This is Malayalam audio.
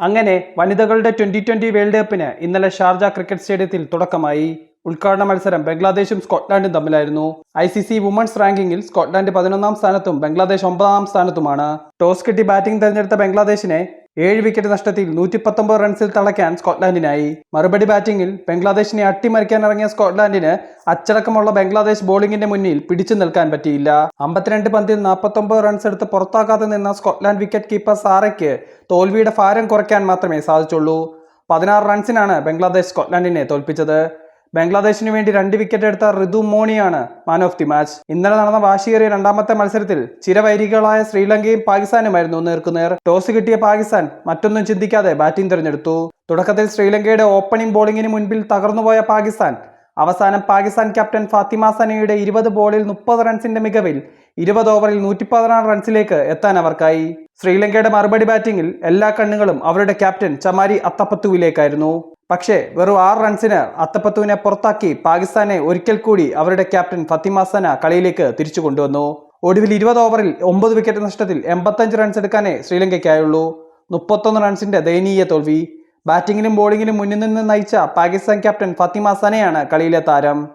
അങ്ങനെ വനിതകളുടെ ട്വന്റി ട്വന്റി വേൾഡ് കപ്പിന് ഇന്നലെ ഷാർജ ക്രിക്കറ്റ് സ്റ്റേഡിയത്തിൽ തുടക്കമായി. ഉദ്ഘാടന മത്സരം ബംഗ്ലാദേശും സ്കോട്ട്ലാൻഡും തമ്മിലായിരുന്നു. ഐ സി സി വുമൺസ് റാങ്കിങ്ങിൽ സ്കോട്ട്ലാൻഡ് പതിനൊന്നാം സ്ഥാനത്തും ബംഗ്ലാദേശ് ഒമ്പതാം സ്ഥാനത്തുമാണ്. ടോസ് കിട്ടി ബാറ്റിംഗ് തെരഞ്ഞെടുത്ത ബംഗ്ലാദേശിനെ ഏഴ് വിക്കറ്റ് നഷ്ടത്തിൽ നൂറ്റി പത്തൊമ്പത് റൺസിൽ തളയ്ക്കാൻ സ്കോട്ട്ലാൻഡിനായി. മറുപടി ബാറ്റിംഗിൽ ബംഗ്ലാദേശിനെ അട്ടിമറിക്കാനിറങ്ങിയ സ്കോട്ട്ലാൻഡിന് അച്ചടക്കമുള്ള ബംഗ്ലാദേശ് ബോളിംഗിന്റെ മുന്നിൽ പിടിച്ചു നിൽക്കാൻ പറ്റിയില്ല. അമ്പത്തിരണ്ട് പന്തിൽ നാൽപ്പത്തൊമ്പത് റൺസ് എടുത്ത് പുറത്താക്കാതെ നിന്ന സ്കോട്ട്ലാൻഡ് വിക്കറ്റ് കീപ്പർ സാറയ്ക്ക് തോൽവിയുടെ ഭാരം കുറയ്ക്കാൻ മാത്രമേ സാധിച്ചുള്ളൂ. പതിനാറ് റൺസിനാണ് ബംഗ്ലാദേശ് സ്കോട്ട്ലാൻഡിനെ തോൽപ്പിച്ചത്. ബംഗ്ലാദേശിനു വേണ്ടി രണ്ട് വിക്കറ്റ് എടുത്ത ഋതു മോണിയാണ് മാൻ ഓഫ് ദി മാച്ച് ഇന്നലെ നടന്ന വാശിയേറിയ രണ്ടാമത്തെ മത്സരത്തിൽ ചിരവൈരികളായ ശ്രീലങ്കയും പാകിസ്ഥാനുമായിരുന്നു നേർക്കുനേർ. ടോസ് കിട്ടിയ പാകിസ്ഥാൻ മറ്റൊന്നും ചിന്തിക്കാതെ ബാറ്റിംഗ് തിരഞ്ഞെടുത്തു. തുടക്കത്തിൽ ശ്രീലങ്കയുടെ ഓപ്പണിംഗ് ബോളിംഗിന് മുൻപിൽ തകർന്നുപോയ പാകിസ്ഥാൻ അവസാനം പാകിസ്ഥാൻ ക്യാപ്റ്റൻ ഫാത്തിമ സനയുടെ ഇരുപത് ബോളിൽ മുപ്പത് റൺസിന്റെ മികവിൽ ഇരുപത് ഓവറിൽ നൂറ്റി പതിനാറ് റൺസിലേക്ക് എത്താൻ അവർക്കായി. ശ്രീലങ്കയുടെ മറുപടി ബാറ്റിംഗിൽ എല്ലാ കണ്ണുകളും അവരുടെ ക്യാപ്റ്റൻ ചമാരി അത്തപ്പത്തുവിലേക്കായിരുന്നു. പക്ഷേ വെറും ആറ് റൺസിന് അത്തപ്പത്തുവിനെ പുറത്താക്കി പാകിസ്ഥാനെ ഒരിക്കൽ കൂടി അവരുടെ ക്യാപ്റ്റൻ ഫത്തിമ സന കളിയിലേക്ക് തിരിച്ചു കൊണ്ടുവന്നു. ഒടുവിൽ ഇരുപത് ഓവറിൽ ഒമ്പത് വിക്കറ്റ് നഷ്ടത്തിൽ എൺപത്തഞ്ച് റൺസ് എടുക്കാനേ ശ്രീലങ്കയ്ക്കായുള്ളൂ. മുപ്പത്തൊന്ന് റൺസിന്റെ ദയനീയ തോൽവി. ബാറ്റിംഗിലും ബോളിംഗിലും മുന്നിൽ നിന്ന് നയിച്ച പാകിസ്ഥാൻ ക്യാപ്റ്റൻ ഫത്തിമ സനയാണ് കളിയിലെ താരം.